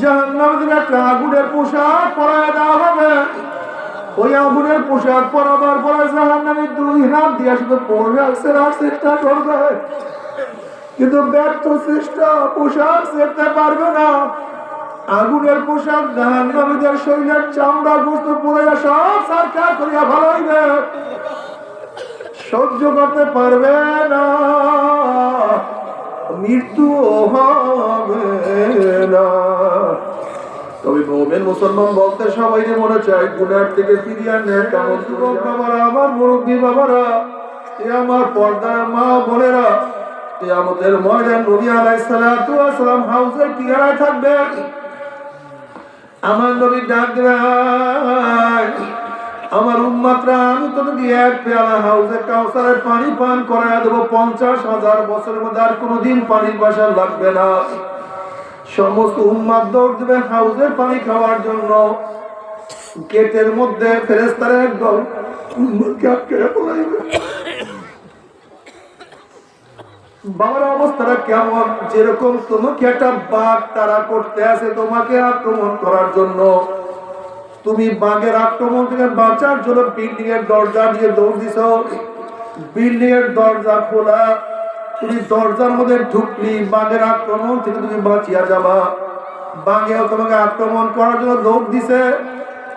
জাহান্নামীদের একটা আগুনের পোশাক পরায় দেওয়া হবে। ওই আগুনের পোশাক পরাবার পরে জাহান্নামী দুই হাত দিয়ে শুধু আসছে চেষ্টা করবে। কিন্তু ব্যর্থ চেষ্টা, পোশাক সেরতে পারবে না। আগুনের পোশাক জাহান্নামীদের শরীরের চামড়া, গোস্ত পরে সব সরকার করিয়া ভালাইবে সহ্য করতে পারবে না। মৃত্যু হবে না। তবে মোমেন মুসলমান বলতে মনে চায়, গুনার থেকে ফিরিয়ে যুবক বাবারা, আমার মুরব্বী বাবারা, এ আমার পর্দার মা বোনেরা আমাদের ময়দান নবী আলাই সালাম হাউসে কিনারায় থাকবে? আমার নবী আমার উম্মাত্রা, আমি তোমাকে এক পেয়ালা হাউসে কাউসারের পানি পান করায় দেবো, পঞ্চাশ হাজার বছরের মধ্যে আর কোনোদিন পানির বাসা লাগবে না। সমস্ত উম্মাদ দৌড় দেবে হাউসের পানি খাওয়ার জন্য। গেটের মধ্যে ফেরেস্তারা একদল বাবার অবস্থাটা কেমন? যেরকম তোমাকে একটা বাঘ তারা করতে আছে তোমাকে আক্রমণ করার জন্য। তুমি বাঘের আক্রমণ থেকে বাঁচার জন্য বিল্ডিং এর দরজা দিয়ে দৌড় দিছ। বিল্ডিং এর দরজা খোলা। তুমি দরজার মধ্যে ঢুকলি, বাঘের আক্রমণ থেকে তুমি বাঁচিয়া যাবা। বাঘেও তোমাকে আক্রমণ করার জন্য দৌড় দিছে।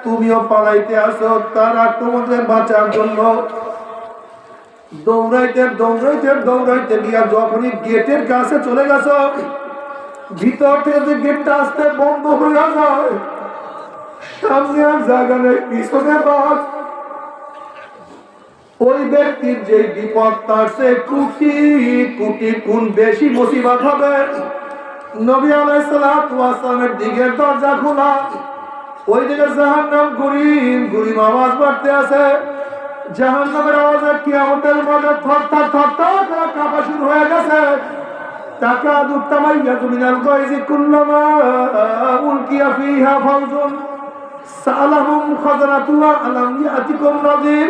তুমিও পালাইতে আসো, তার আক্রমণ থেকে বাঁচার জন্য। দৌড়াইতে দৌড়াইতে দৌড়াইতে গিয়া যখনই গেটের কাছে চলে গেছ, ভিতর থেকে যে গেটটা আসতে বন্ধ হয়ে যায়, সামনে আর জায়গা নেই, পিছনে বাস ওই ব্যক্তির যে বিপদ, তার সে কুটি কুটি কোন বেশি মুসিবত হবে। নবী আলাইসালামের দিকের দরজা খোলা। ওই দিকে জাহান নাম গুরিম গুরিম আওয়াজ বাড়তে আছে। জাহান নামের আওয়াজে কি আমাদের মধ্যে থর থর থর থর কাঁপা শুরু হয়ে গেছে। টাকা দুত্তামাইয়া তুমিনাল গাইজি কুল্লামা উলকিয়া ফিহা ফাউজুন। সালাহুম খাজানাতুহা আলাম ইয়াতিকুম নাযির।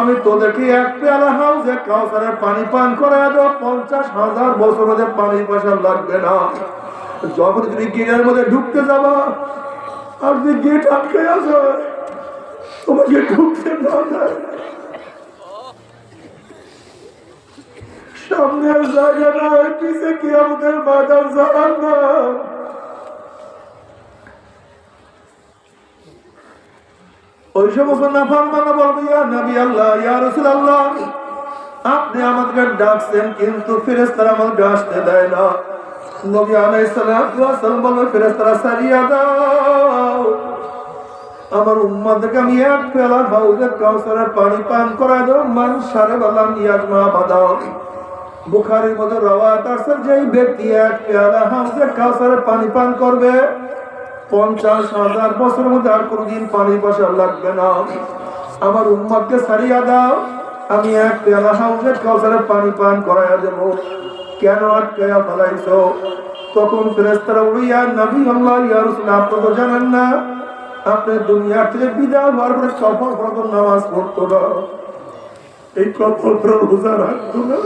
আমি তোদেরকে এক পেয়ালা হাউসে কাউসারের পানি পান করে দেবো পঞ্চাশ হাজার বছর মধ্যে পানি পয়সা লাগবে না। যখন তুমি গেটের মধ্যে ঢুকতে যাবা, আর যদি গেট আটকে আছে, তোমাকে ঢুকতে না সামনের জায়গা নয় পিছে কি আমাদের বাজার জানান না। ওই সমস্ত নাফরমানা বলবে, ইয়া নবী আল্লাহ, ইয়া রাসূলুল্লাহ, আপনি আমাদেরকে ডাকছেন কিন্তু ফেরেশতারা আমাদেরকে আসতে দেয় না। নবী সারিয়া দাও। আমার উম্মাদেরকে আমি এক পেলা হাউজে কাউসারের পানি পান করা দাও, মান সারে বেলা ইয়াজমা বাদাও। বুখারীর মধ্যে রওয়ায়াত আছে, যেই ব্যক্তি এক পেয়ালা হাউজে কাউসারের পানি পান করবে পঞ্চাশ হাজার বছরের মধ্যে আর কোনোদিন পানি পয়সা লাগবে না। আমার উম্মাদকে সারিয়া দাও, আমি এক পেয়ালা হাউসের কাউসারের পানি পান করাইয়া দেব। কেন আটকাইয়া ফেলাইছো? তখন ফেরেস্তারা উড়িয়া নবী আল্লাহ, ইয়া রাসূল, আপনি তো জানেন না। আপনি দুনিয়ার থেকে বিদায় হওয়ার পরে কপাল প্রথম নামাজ পড়তো না। এই কপাল পর রোজা রাখতো না।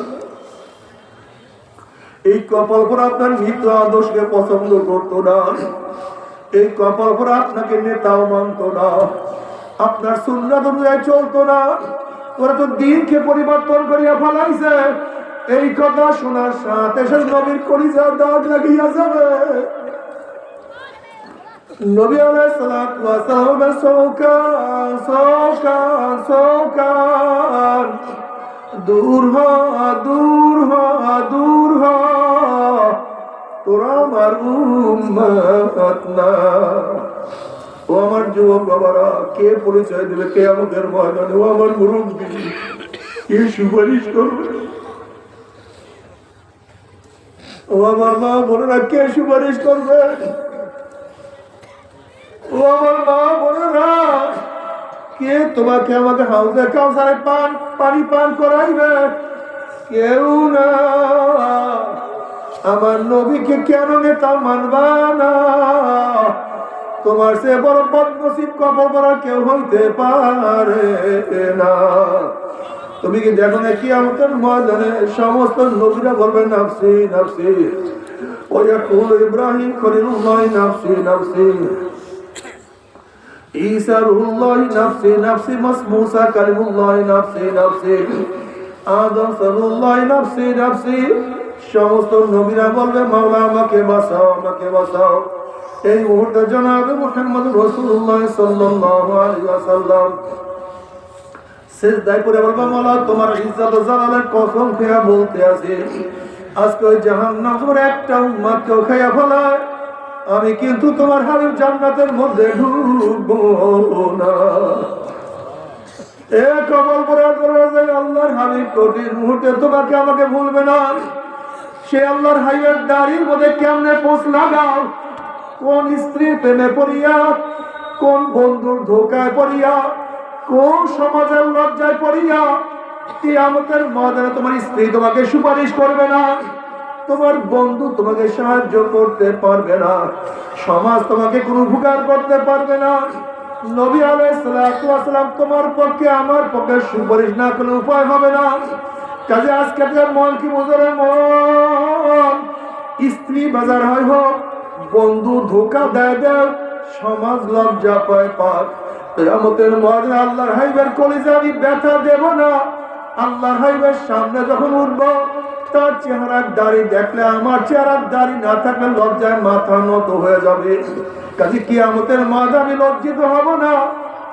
এই কপাল পর আপনার নিত্য আদর্শকে পছন্দ করতো না। এই কপাল পর আপনাকে নেতাও মানত না। আপনার সুন্নাত অনুযায়ী চলতো না। ওরা তো দিনকে পরিবর্তন করিয়া ফেলাইছে। এই কথা শোনার সাথে নবীর কলিজার দাগ লাগিয়া যাবে। নবী আলাইহিস সৌকান সৌকান সৌকান দূর হ দূর হ দূর হ। তোরা আমার উম্মত না। ও আমার যুবক বাবারা, কে পরিচয় দেবে কে আমাদের ময়দানে? ও আমার মুরব্বী। কে সুপারিশ করবে? ও আমার মা বোনেরা, কে সুপারিশ করবে? ও আমার মা বোনেরা, কে তোমাকে আমাকে হাউসে কাউসারে পান, পানি পান করাইবে? কেউ না। আমার নবীকে কেন নেতা মানবা না? তোমার সে বড় বদনসিব কবর বড় কেউ হইতে পারে না। তুমি কি দেখো না কি আমাদের ময়দানে সমস্ত নবীরা বলবে নাফসি নাফসি। ওয়াকুল ইব্রাহিম খলিলুল্লাহ, নাফসি নাফসি। ঈসা রুহুল্লাহ নাফসি। নাফসি মুসা কালিমুল্লাহ, নাফসি নাফসি। আদম সরুল্লাহ, নাফসি নাফসি। সমস্ত নবীরা বলবে, মাওলা আমাকে বাঁচাও আমাকে বাঁচাও। এই মুহূর্তে জনাবে মুহাম্মদ রাসূলুল্লাহ সাল্লাল্লাহু আলাইহি ওয়াসাল্লাম সেজদায় পড়ে বলবা, মাওলা, তোমার ইজ্জত জালালের কসম খেয়ে বলতে আছে। আজকে ওই জাহান্নামের একটা উম্মত কেউ খাইয়া ফেলায়। আমি কিন্তু তোমার হাবিব জান্নাতের মধ্যে ঢুকবো না। এ কবল পরে আল্লাহর হাবিব কঠিন মুহূর্তে তোমাকে আমাকে ভুলবে না। সে আল্লাহর হাইওয়ের দাড়ির মধ্যে কেমনে পোষ লাগাও? কোন স্ত্রীর প্রেমে পড়িয়া, কোন বন্ধুর ধোকায় পড়িয়া, কোন সমাজের লজ্জায় পড়িয়া কিয়ামতের ময়দানে তোমার স্ত্রী তোমাকে সুপারিশ করবে না? তোমার বন্ধু তোমাকে সাহায্য করতে পারবে না। সমাজ তোমাকে কোনো উপকার করতে পারবে না। নবী আলাইসালাম তোমার পক্ষে, আমার পক্ষে সুপারিশ না কোনো উপায় হবে না। কাজে আজকে মন কি বোঝার মন? স্ত্রী বাজার হয় হোক, বন্ধু ধোকা দেয় দেয় সমাজ লজ্জা পায় পাক। কেয়ামতের মধ্যে আল্লাহর হাইবার কলিজে আমি ব্যথা দেব না। আল্লাহর হাইবের সামনে যখন উঠবো, তার চেহারার দাড়ি দেখলে আমার চেহারার দাড়ি না থাকলে লজ্জায় মাথা নত হয়ে যাবে। কাজে কিয়ামতের মাঝে আমি লজ্জিত হব না।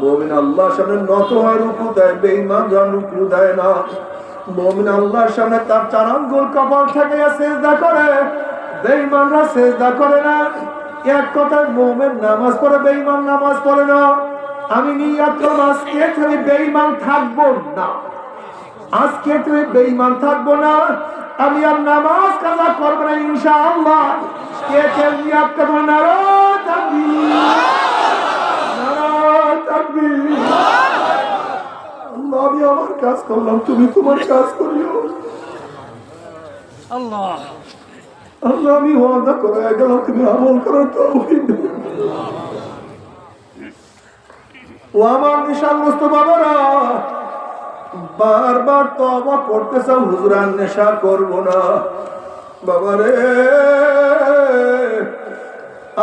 মুমিন আল্লাহর সামনে নত হয়, রুকু দেয়, বেঈমান রুকু দেয় না। মুমিন আল্লাহর সামনে তার চার আঙ্গুল কপাল থেকে সেজদা করে, বেঈমানরা সেজদা করে না। এক কথায় মুমিন নামাজ পড়ে, বেঈমান নামাজ পড়ে না। আমি নিয়াত তুমি বেঈমান থাকব না? আজকে তুমি বেঈমান থাকব না? আমি আর নামাজ কাজা করব না ইনশাআল্লাহ। কে কে নিয়াত করব না রে তাকবীর নারায় তাকবীর আল্লাহ আমি আমার কাজ করলাম তুমি তোমার কাজ করিও। আল্লাহ। আল্লাহ আমি ওয়াদা করে গেলাম তুমি আমল করার তৌফিক দিও। ও আমার নেশাগ্রস্ত বাবারা বারবার তো অবাক করতে চাও হুজুর আর নেশা করব না। বাবারে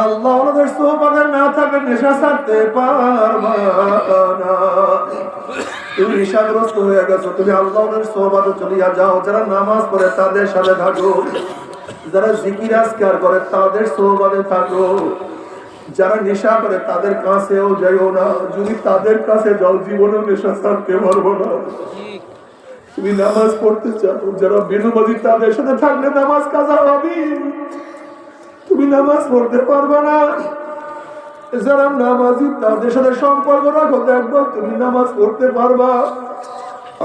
আল্লাহ ওনাদের সোহবাদের না থাকলে নেশা ছাড়তে পারবা না। তুমি নেশাগ্রস্ত হয়ে গেছো, তুমি আল্লাহ সোহবাদে চলিয়া যাও, যারা নামাজ পড়ে তাদের সাথে থাকো, যারা জিকির, আজকার করে তাদের সোহবাদে থাকো, যারা নেশা করে তাদের কাছেও যাইও না, যদি তাদের কাছে যাও, জীবনেও নেশা ছাড়তে পারব না। তুমি নামাজ পড়তে চাও, যারা বেনমাজি তাদের সাথে থাকলে নামাজ কাজা হবে। তুমি নামাজ পড়তে পারবে না। যারা নামাজি, তাদের সাথে সম্পর্ক রাখো, দেখব তুমি নামাজ পড়তে পারবা।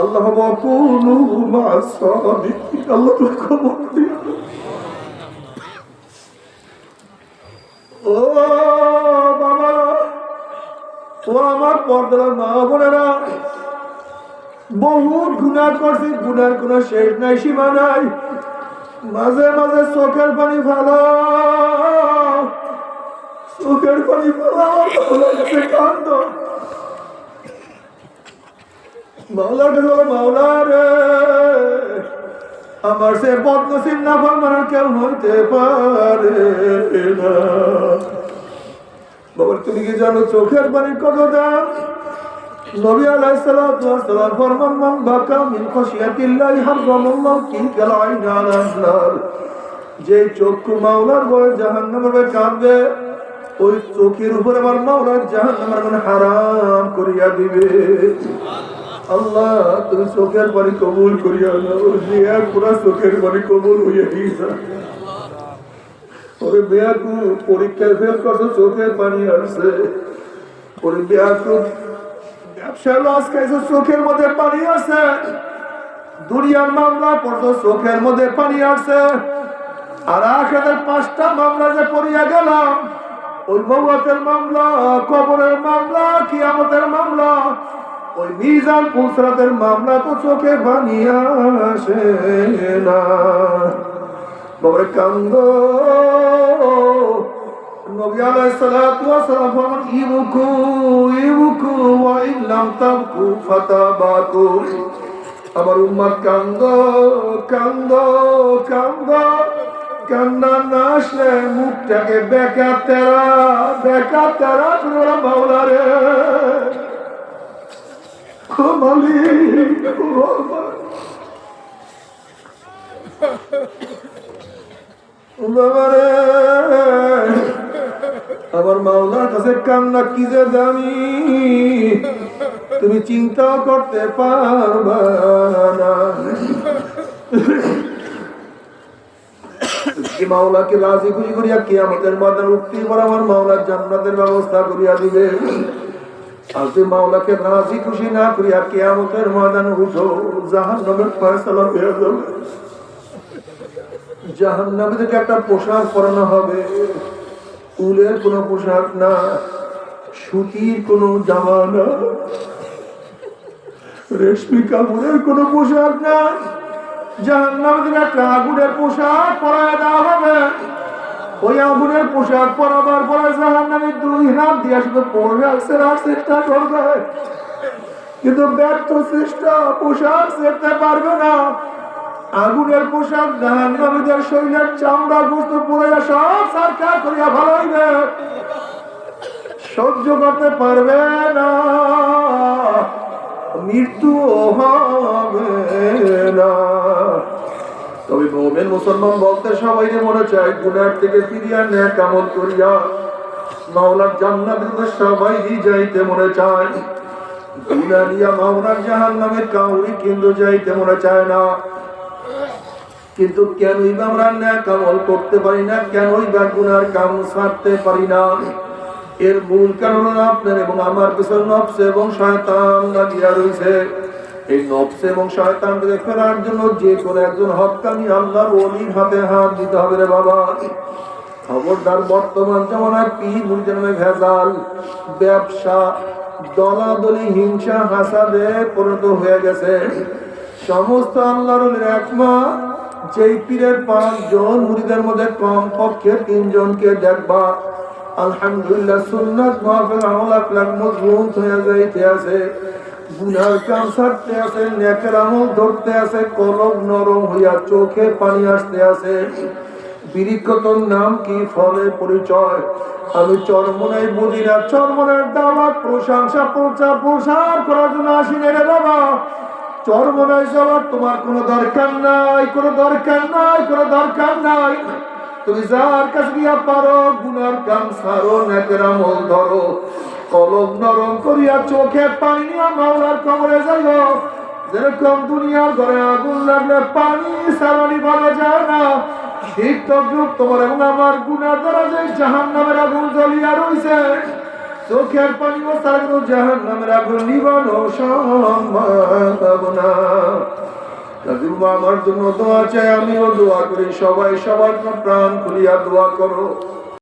আল্লাহ আল্লাহ ও বাবা ও আমার পর্দার মা বোনেরা বহু গুণা করছি, গুনার কোনো শেষ নাই, সীমা নাই। মাঝে মাঝে চোখের পানি ফেলো। চোখের পানি কান্দ। মাওলার কাছে বলো, মাওলা রে। আমার সে বদনসিব না ফরমানোর কেউ হইতে পারে না। তুমি কি জানো চোখের পানির কত দাম? নবী আলাইহিস সালাতু সালাম ফরমান মান বাকা মিন খাশিয়াতিল্লাহি হারামাল্লাহু কিলকাল আইন আলা নার যে চক্ষু মাওলার বলে জাহান্নামের ভয়ে কাঁদবে ওই চোখের উপরে আমার মাওলার জাহান আমার মনে হারাম করিয়া দিবে। আল্লাহ, তুমি চোখের পানি কবুল করিয়া নাও। মেয়া পুরা চোখের পানি কবুল হইয়া গিয়েছে ওরে বেয়াকু পরীক্ষায় ফেল করছ, চোখের পানি আসছে। ওরে বেয়াকু ব্যবসায় লস খাইছো, চোখের মধ্যে পানি আসছে। দুনিয়ার মামলা পড়তো চোখের মধ্যে পানি আসছে। আর আখেদের পাঁচটা মামলা যে পড়িয়া গেলাম ওই মামলা, কবরের মামলা, কিয়ামতের মামলা, ওই মিজান পুসরাতের মামলা তো চোখে পানি আসে না। বাবারে কান্দ। আমার উম্মত কান্দ কান্দ কান্দ। কান্না না আসলে মুখটাকে বেকা তেরা বেকা তেরা ওরা বাউলা রে। বাবারে আমার মাওলার কাছে কান্না কি যে জানি, তুমি চিন্তাও করতে পারবা না। কি মাওলাকে রাজি খুশি করিয়া কি আমাদের মাদার উক্তি পর আমার মাওলার জান্নাতের ব্যবস্থা করিয়া দিবে। আর তুই মাওলাকে রাজি খুশি না করিয়া মাদান উঠো জাহান হয়ে যাবে। জাহান একটা পোশাক পরানো হবে, উলের কোনো পোশাক না, সুতির কোনো জামা না, রেশমি কাপড়ের কোনো পোশাক না জাহান নামে থেকে একটা আগুনের পোশাক দেওয়া হবে। ওই আগুনের পোশাক পরাবার পরে জাহান নামে দুই হাত দিয়ে শুধু পড়বে সেরার চেষ্টা করবে। কিন্তু ব্যর্থ চেষ্টা, পোশাক সেরতে পারবে না। আগুনের পোশাক জাহান নামীদের শরীরের চামড়া গোস্ত পরে সব সরকার করিয়া ভালো হইবে। সহ্য করতে পারবে না। মৃত্যু হবে না। তবে মোমেন মুসলমান বলতে সবাই যে মনে চায়, গুনার থেকে ফিরিয়া ন্যাক কামল করিয়া? মাওলার জান্নাতের সবাই যাইতে মনে চায়। গুনা নিয়া মাওলার জাহান নামে কাউরি কিন্তু যাইতে মনে চায় না। কিন্তু কেনই বা আমরা ন্যাক কামল করতে পারি না, কেনই বা গুনার কাম ছাড়তে পারি না। এর মূল কারণ আপনার এবং আমার পিছনে নফস এবং শয়তান লাগিয়া রয়েছে। এই নফস এবং শয়তান থেকে ফেরার জন্য যে কোনো একজন হকানি আল্লাহর অলির হাতে হাত দিতে হবে রে বাবা। খবরদার বর্তমান জমানায় পীর মুরিদের ভেজাল ব্যবসা, দলাদলি, হিংসা, হাসাদে পরিণত হয়ে গেছে। সমস্ত আল্লাহর একমা যেই পীরের পাঁচজন মুরিদের মধ্যে কম পক্ষে তিনজনকে দেখবা। আলহামদুলিল্লাহ, সুন্নাত মাহফিল আমল আকলাক মজবুত হয়ে যাইতে আছে। গুনার কাম আছে, নেকের আমল ধরতে আছে, কলম নরম হইয়া চোখে পানি আসতে আছে। বিরিক্ষতর নাম কি ফলে পরিচয়? আমি চরমনাই বুঝি না, চরমনের দাওয়াত, প্রশংসা, প্রচার, প্রসার করার জন্য আসি রে বাবা। চরমনাই যাওয়ার তোমার কোনো দরকার নাই, কোনো দরকার নাই, কোনো দরকার নাই। তুমি যার কাছে গিয়া পারো, গুনার কাম সারো, নেকের আমল ধরো, কলম নরম করিয়া চোখে পানি নিয়ে মাওলার কবরে যাইও। যেরকম দুনিয়ার ঘরে আগুন লাগলে পানি সারানি বলা যায় না। ঠিক তোমার এবং আমার গুনার দ্বারা যে জাহান নামের আগুন জ্বলিয়া রইছে, চোখের পানি ও তার জাহান নামের আগুন নিবানো সম্ভব না। আমার জন্য দোয়া চাই আমিও দোয়া করি। সবাই সবার প্রাণ খুলিয়া দোয়া করো।